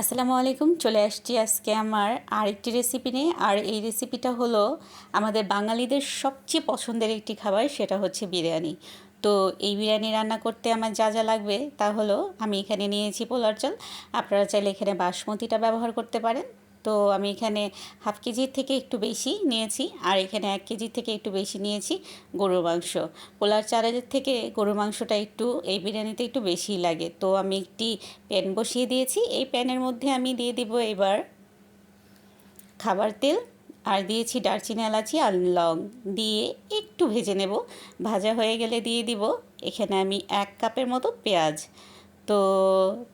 আসসালামু আলাইকুম, চলে আসছি আজকে আমার আরেকটি রেসিপি নিয়ে। আর এই রেসিপিটা হলো আমাদের বাঙালিদের সবচেয়ে পছন্দের একটি খাবার, সেটা হচ্ছে বিরিয়ানি। তো এই বিরিয়ানি রান্না করতে আমার যা যা লাগবে তা হলো, আমি এখানে নিয়েছি পোলার চাল। আপনারা চাইলে এখানে বাসমতিটা ব্যবহার করতে পারেন। তো আমি এখানে হাফ কেজির থেকে একটু বেশি নিয়েছি। আর এখানে এক কেজির থেকে একটু বেশি নিয়েছি গরুর মাংস। পোলার চালের থেকে গরুর মাংসটা একটু, এই বিরিয়ানিতে একটু বেশি লাগে। তো আমি একটি প্যান বসিয়ে দিয়েছি। এই প্যানের মধ্যে আমি দিয়ে দিব এবার খাবার তেল। আর দিয়েছি দারচিনি, এলাচি আর লং। দিয়ে একটু ভেজে নেব। ভাজা হয়ে গেলে দিয়ে দিব এখানে আমি এক কাপের মতো পেঁয়াজ। তো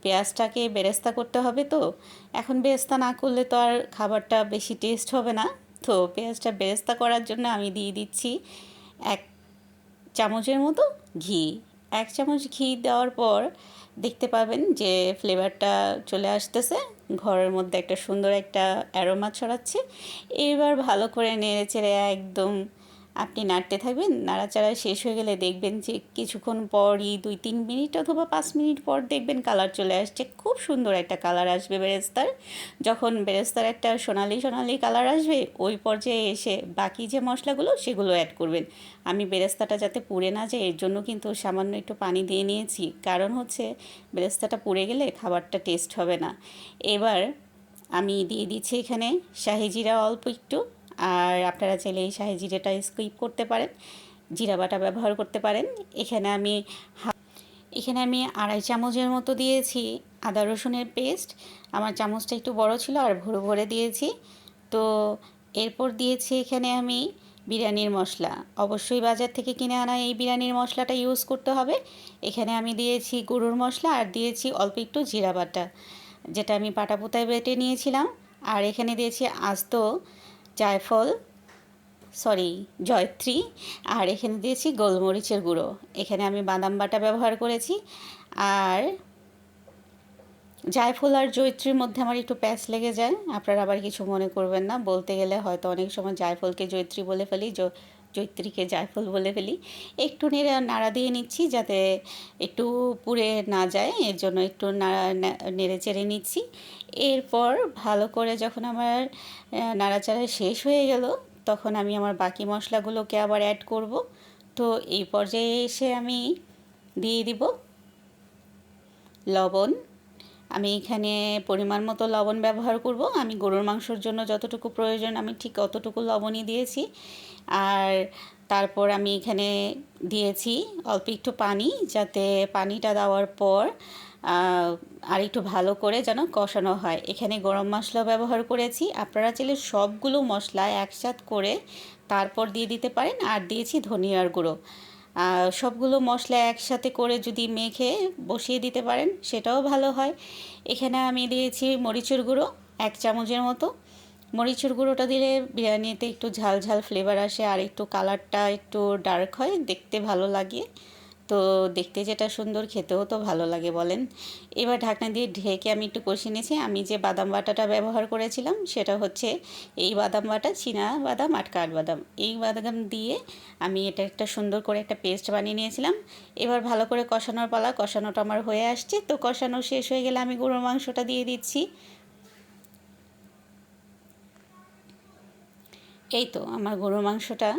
পেঁয়াজটাকে বেরেস্তা করতে হবে তো। এখন বেরেস্তা না করলে তো আর খাবারটা বেশি টেস্ট হবে না। তো পেঁয়াজটা বেরেস্তা করার জন্য আমি দিয়ে দিচ্ছি এক চামচের মতো ঘি। এক চামচ ঘি দেওয়ার পর দেখতে পাবেন যে ফ্লেভারটা চলে আসতেছে। ঘরের মধ্যে একটা সুন্দর একটা অ্যারোমা ছড়াচ্ছে। এবার ভালো করে নেড়ে চেড়ে একদম আপনি নাড়তে থাকবেন, নাড়াচাড়া শেষ হয়ে গেলে দেখবেন যে কিছুক্ষণ পরই দুই তিন মিনিট অথবা পাঁচ মিনিট পর দেখবেন কালার চলে আসছে। খুব সুন্দর একটা কালার আসবে বেরেস্তার যখন বেরেস্তার একটা সোনালি সোনালি কালার আসবে, ওই পর্যায়ে এসে বাকি যে মশলাগুলো, সেগুলো অ্যাড করবেন। আমি বেরেস্তাটা যাতে পুড়ে না যায়, এর জন্য কিন্তু সামান্য একটু পানি দিয়ে নিয়েছি। কারণ হচ্ছে বেরেস্তাটা পুড়ে গেলে খাবারটা টেস্ট হবে না। এবার আমি দিয়ে দিচ্ছি এখানে শাহি জিরা অল্প একটু। আর আপনারা চাইলে এই শাহি জিরেটা স্কিপ করতে পারেন, জিরা বাটা ব্যবহার করতে পারেন। এখানে আমি এখানে আমি আড়াই চামচের মতো দিয়েছি আদা রসুনের পেস্ট। আমার চামচটা একটু বড় ছিল আর ভরে ভরে দিয়েছি। তো এরপর দিয়েছি এখানে আমি বিরিয়ানির মশলা। অবশ্যই বাজার থেকে কিনে আনা এই বিরিয়ানির মশলাটা ইউজ করতে হবে। এখানে আমি দিয়েছি গরুর মশলা আর দিয়েছি অল্প একটু জিরা বাটা, যেটা আমি পাটা পোতায় বেটে নিয়েছিলাম। আর এখানে দিয়েছি আস্ত জায়ফল সরি জয়ত্রী, আর এখানে দিয়েছি গোলমরিচের গুঁড়ো। এখানে আমি বাদাম বাটা ব্যবহার করেছি। আর জায়ফল আর জৈত্রীর মধ্যে আমার একটু প্যাচ লেগে যায়। আপনারা আবার কিছু মনে করবেন না। বলতে গেলে হয়তো অনেক সময় জায়ফলকে জৈত্রী বলে ফেলি। জৈত্রীকে জায়ফল বলে ফেলি। একটু নেড়ে নাড়া দিয়ে নিচ্ছি যাতে একটু পুড়ে না যায়, এর জন্য একটু নাড়া নেড়ে চেড়ে নিচ্ছি। এরপর ভালো করে যখন আমার নাড়াচাড়া শেষ হয়ে গেল, তখন আমি আমার বাকি মশলাগুলোকে আবার অ্যাড করব। তো এই পর্যায়ে এসে আমি দিয়ে দিব লবণ আমি এখানে পরিমাণ মতো লবণ ব্যবহার করব। আমি গরুর মাংসর জন্য যতটুকু প্রয়োজন, আমি ঠিক অতটুকু লবণই দিয়েছি। আর তারপর আমি এখানে দিয়েছি অল্প একটু পানি, যাতে পানিটা দেওয়ার পর আর একটু ভালো করে যেন কষানো হয়। এখানে গরম মশলা ব্যবহার করেছি। আপনারা চাইলে সবগুলো মশলা একসাথ করে তারপর দিয়ে দিতে পারেন। আর দিয়েছি ধনিয়ার গুঁড়ো। সবগুলো মশলা একসাথে করে যদি মেখে বসিয়ে দিতে পারেন, সেটাও ভালো হয়। এখানে আমি দিয়েছি মরিচুর গুঁড়ো, এক চামচের মতো। মরিচুর গুঁড়োটা দিলে বিরিয়ানিতে একটু ঝাল ঝাল ফ্লেভার আসে, আর একটু কালারটা একটু ডার্ক হয়, দেখতে ভালো লাগে। তো দেখতে যেটা সুন্দর, খেতেও তো ভালো লাগে বলেন। এবার ঢাকনা দিয়ে ঢেকে আমি একটু কষে নিয়েছি। আমি যে বাদাম বাটাটা ব্যবহার করেছিলাম সেটা হচ্ছে এই বাদাম বাটা, চীনা বাদাম আর কাঠবাদাম এই বাদাম দিয়ে আমি এটা একটা সুন্দর করে একটা পেস্ট বানিয়ে নিয়েছিলাম। এবার ভালো করে কষানোর পালা, কষানোটা আমার হয়ে আসছে। তো কষানো শেষ হয়ে গেলে আমি গরুর মাংসটা দিয়ে দিচ্ছি। এই তো আমার গরুর মাংসটা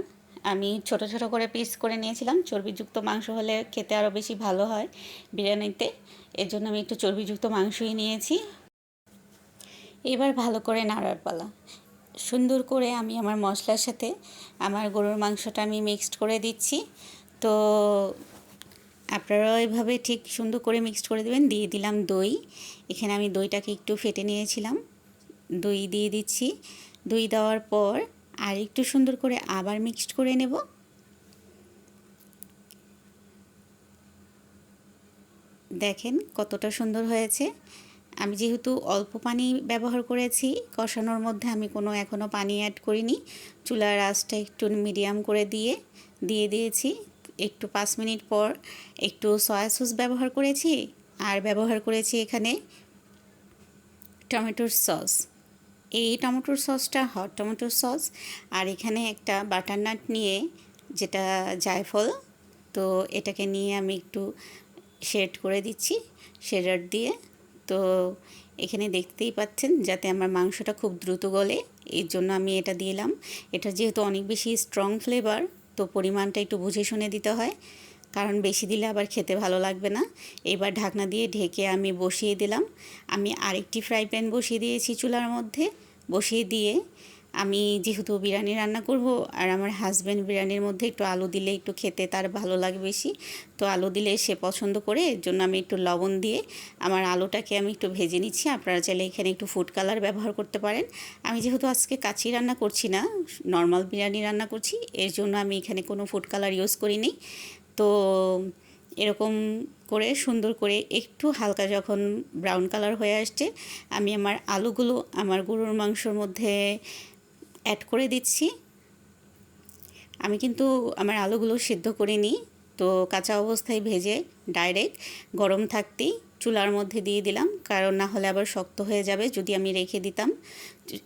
আমি ছোট ছোট করে পিস করে নিয়েছিলাম। চর্বিযুক্ত মাংস হলে খেতে আরও বেশি ভালো হয় বিরিয়ানিতে। এর জন্য আমি একটু চর্বিযুক্ত মাংসই নিয়েছি। এবার ভালো করে নাড়ার পালা। সুন্দর করে আমি আমার মশলার সাথে আমার গরুর মাংসটা আমি মিক্সড করে দিচ্ছি। তো আপনারাও এভাবে ঠিক সুন্দর করে মিক্সড করে দেবেন। দিয়ে দিলাম দই। এখানে আমি দইটাকে একটু ফেটে নিয়েছিলাম। দই দিয়ে দিচ্ছি। দই দেওয়ার পর আর একটু সুন্দর করে আবার মিক্সড করে নেব। দেখেন কতটা সুন্দর হয়েছে। আমি যেহেতু অল্প পানি ব্যবহার করেছি, কষানোর মধ্যে আমি কোনো এখনও পানি অ্যাড করিনি। চুলার আঁচটা একটু মিডিয়াম করে দিয়ে দিয়ে দিয়েছি। একটু পাঁচ মিনিট পর একটু সয়া সস ব্যবহার করেছি। আর ব্যবহার করেছি এখানে টমেটোর সস এই টমেটোর সসটা, হট টমেটোর সস, আর এখানে একটা বাটার নাট নিয়ে যেটা জায়ফল, তো এটাকে নিয়ে আমি একটু শেড করে দিচ্ছি, শেডার দিয়ে। তো এখানে দেখতেই পাচ্ছেন যাতে আমার মাংসটা খুব দ্রুত গলে, এর জন্য আমি এটা দিলাম। এটা যেহেতু অনেক বেশি স্ট্রং ফ্লেভার তো পরিমাণটা একটু বুঝে শুনে দিতে হয়। কারণ বেশি দিলে আবার খেতে ভালো লাগবে না। এবার ঢাকনা দিয়ে ঢেকে আমি বসিয়ে দিলাম। আমি আরেকটি ফ্রাই প্যান বসিয়ে দিয়েছি চুলার মধ্যে। বসিয়ে দিয়ে আমি যেহেতু বিরিয়ানি রান্না করব আর আমার হাজব্যান্ড বিরিয়ানির মধ্যে একটু আলু দিলে একটু খেতে তার ভালো লাগে বেশি। তো আলু দিলে সে পছন্দ করে এর জন্য আমি একটু লবণ দিয়ে আমার আলুটাকে আমি একটু ভেজে নিচ্ছি। আপনারা চাইলে এখানে একটু ফুড কালার ব্যবহার করতে পারেন। আমি যেহেতু আজকে কাচি রান্না করছি না নর্মাল বিরিয়ানি রান্না করছি, এর জন্য আমি এখানে কোনো ফুড কালার ইউজ করিনি। তো এরকম করে সুন্দর করে একটু হালকা যখন ব্রাউন কালার হয়ে আসছে, আমি আমার আলুগুলো আমার গরুর মাংসর মধ্যে অ্যাড করে দিচ্ছি। আমি কিন্তু আমার আলুগুলো সিদ্ধ করে নিই তো কাঁচা অবস্থায় ভেজে ডাইরেক্ট গরম থাকতেই চুলার মধ্যে দিয়ে দিলাম, কারণ না হলে আবার শক্ত হয়ে যাবে, যদি আমি রেখে দিতাম।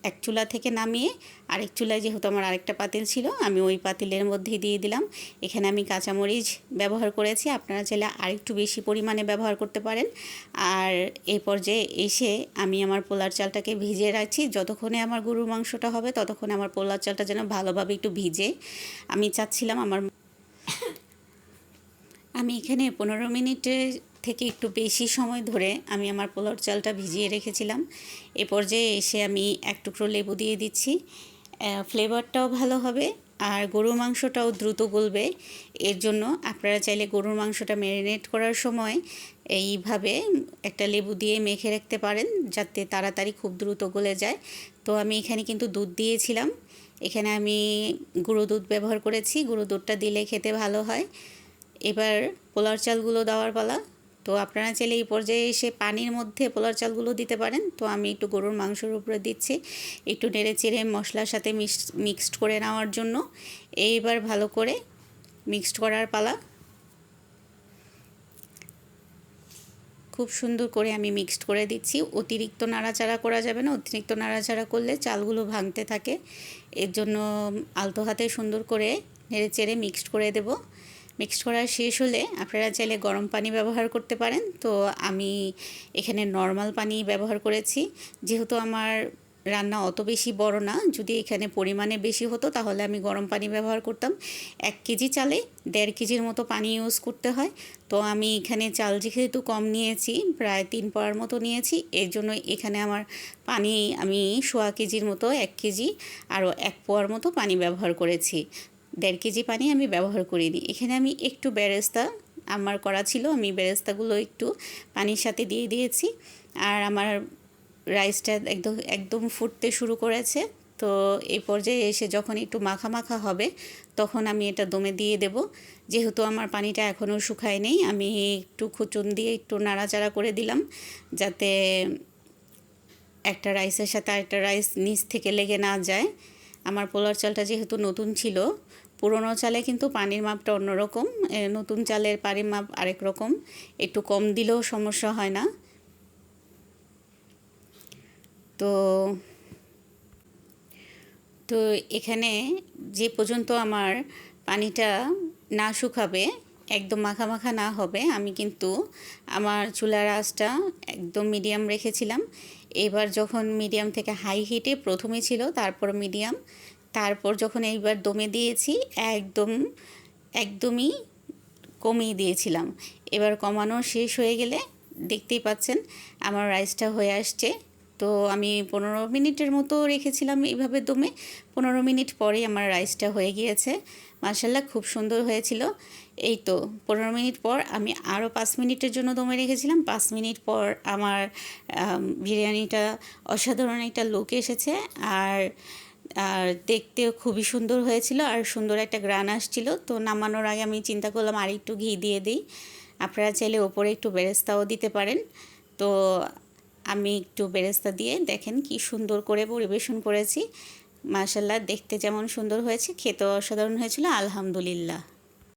এক চুলা থেকে নামিয়ে আরেক চুলায় যেহেতু আমার আরেকটা পাতিল ছিল, আমি ওই পাতিলের মধ্যে দিয়ে দিলাম। এখানে আমি কাঁচামরিচ ব্যবহার করেছি, আপনারা চাইলে আরেকটু বেশি পরিমাণে ব্যবহার করতে পারেন। আর এই পর্যায়ে এসে আমি আমার পোলার চালটাকে ভিজিয়ে রাখছি, যতক্ষণে আমার গরুর মাংসটা হবে, ততক্ষণে আমার পোলার চালটা যেন ভালোভাবে একটু ভিজে। আমি চাচ্ছিলাম আমার আমি এখানে পনেরো মিনিটে থেকে একটু বেশি সময় ধরে আমি আমার পোলার চালটা ভিজিয়ে রেখেছিলাম। এ পর্যায়ে এসে আমি এক টুকরো লেবু দিয়ে দিচ্ছি। ফ্লেভারটাও ভালো হবে আর গরুর মাংসটাও দ্রুত গলবে। এর জন্য আপনারা চাইলে গরুর মাংসটা ম্যারিনেট করার সময় এইভাবে একটা লেবু দিয়ে মেখে রাখতে পারেন যাতে তাড়াতাড়ি খুব দ্রুত গলে যায়। তো আমি এখানে কিন্তু দুধ দিয়েছিলাম। এখানে আমি গুঁড়ো দুধ ব্যবহার করেছি। গুঁড়ো দুধটা দিলে খেতে ভালো হয়। এবার পোলার চালগুলো দেওয়ার পালা। তো আপনারা চাইলে এই পর্যায়ে এসে পানির মধ্যে পোলার চালগুলো দিতে পারেন। তো আমি একটু গরুর মাংসের উপরে দিচ্ছি। একটু নেড়ে চেড়ে মশলার সাথে মিক্সড করে নেওয়ার জন্য। এইবার ভালো করে মিক্সড করার পালা। খুব সুন্দর করে আমি মিক্সড করে দিচ্ছি। অতিরিক্ত নাড়াচাড়া করা যাবে না। অতিরিক্ত নাড়াচাড়া করলে চালগুলো ভাঙতে থাকে। এর জন্য আলতো হাতে সুন্দর করে নেড়ে চেড়ে মিক্সড করে দেবো। মিক্সড করা শেষ হলে আপনারা চাইলে গরম পানি ব্যবহার করতে পারেন। তো আমি এখানে নর্মাল পানি ব্যবহার করেছি। যেহেতু আমার রান্না অত বেশি বড় না, যদি এখানে পরিমাণে বেশি হতো তাহলে আমি গরম পানি ব্যবহার করতাম। এক কেজি চালে দেড় কেজির মতো পানি ইউজ করতে হয়। তো আমি এখানে চাল যেহেতু কম নিয়েছি, প্রায় তিন পাওয়ার মতো নিয়েছি, এর জন্য এখানে আমার পানি আমি সোয়া কেজির মতো এক কেজি আরও এক পোয়ার মতো পানি ব্যবহার করেছি। দেড় কেজি পানি আমি ব্যবহার করিনি। এখানে আমি একটু বেরেস্তা আমার করা ছিল, আমি বেরেস্তাগুলো একটু পানির সাথে দিয়ে দিয়েছি। আর আমার রাইসটা একদম একদম ফুটতে শুরু করেছে। তো এই পর্যায়ে এসে যখন একটু মাখা মাখা হবে, তখন আমি এটা দমে দিয়ে দেব। যেহেতু আমার পানিটা এখনও শুকায় নেই, আমি একটু খুচুন দিয়ে একটু নাড়াচাড়া করে দিলাম, যাতে একটা রাইসের সাথে আরেকটা রাইস নিচ থেকে লেগে না যায়। আমার পোলার চালটা যেহেতু নতুন ছিল পুরনো চালে কিন্তু পানির মাপটা অন্যরকম নতুন চালের পানির মাপ আরেক রকম, একটু কম দিলেও সমস্যা হয় না। তো তো এখানে যে পর্যন্ত আমার পানিটা না শুকাবে, একদম মাখা মাখা না হবে, আমি কিন্তু আমার চুলার আঁচটা একদম মিডিয়াম রেখেছিলাম। এবার যখন মিডিয়াম থেকে হাই হিটে প্রথমে ছিল, তারপর মিডিয়াম তারপর যখন এইবার দমে দিয়েছি, একদম, একদমই কমিয়ে দিয়েছিলাম। এবার কমানো শেষ হয়ে গেলে দেখতেই পাচ্ছেন আমার রাইসটা হয়ে আসছে। তো আমি পনেরো মিনিটের মতো রেখেছিলাম এইভাবে দমে। পনেরো মিনিট পরেই আমার রাইসটা হয়ে গিয়েছে। মার্শাল্লাহ খুব সুন্দর হয়েছিল। এই তো, পনেরো মিনিট পর আমি আরও পাঁচ মিনিটের জন্য দমে রেখেছিলাম। পাঁচ মিনিট পর আমার বিরিয়ানিটা অসাধারণ একটা লোক এসেছে। আর আর দেখতেও খুবই সুন্দর হয়েছিল আর সুন্দর একটা গ্রান আসছিল। তো নামানোর আগে আমি চিন্তা করলাম আর একটু ঘি দিয়ে দিই। আপনারা চাইলে ওপরে একটু বেরেস্তাও দিতে পারেন। তো আমি একটু বেরেস্তা দিয়ে দেখেন কি সুন্দর করে পরিবেশন করেছি। মাসাল্লাহ দেখতে যেমন সুন্দর হয়েছে, খেতেও অসাধারণ হয়েছিল, আলহামদুলিল্লাহ।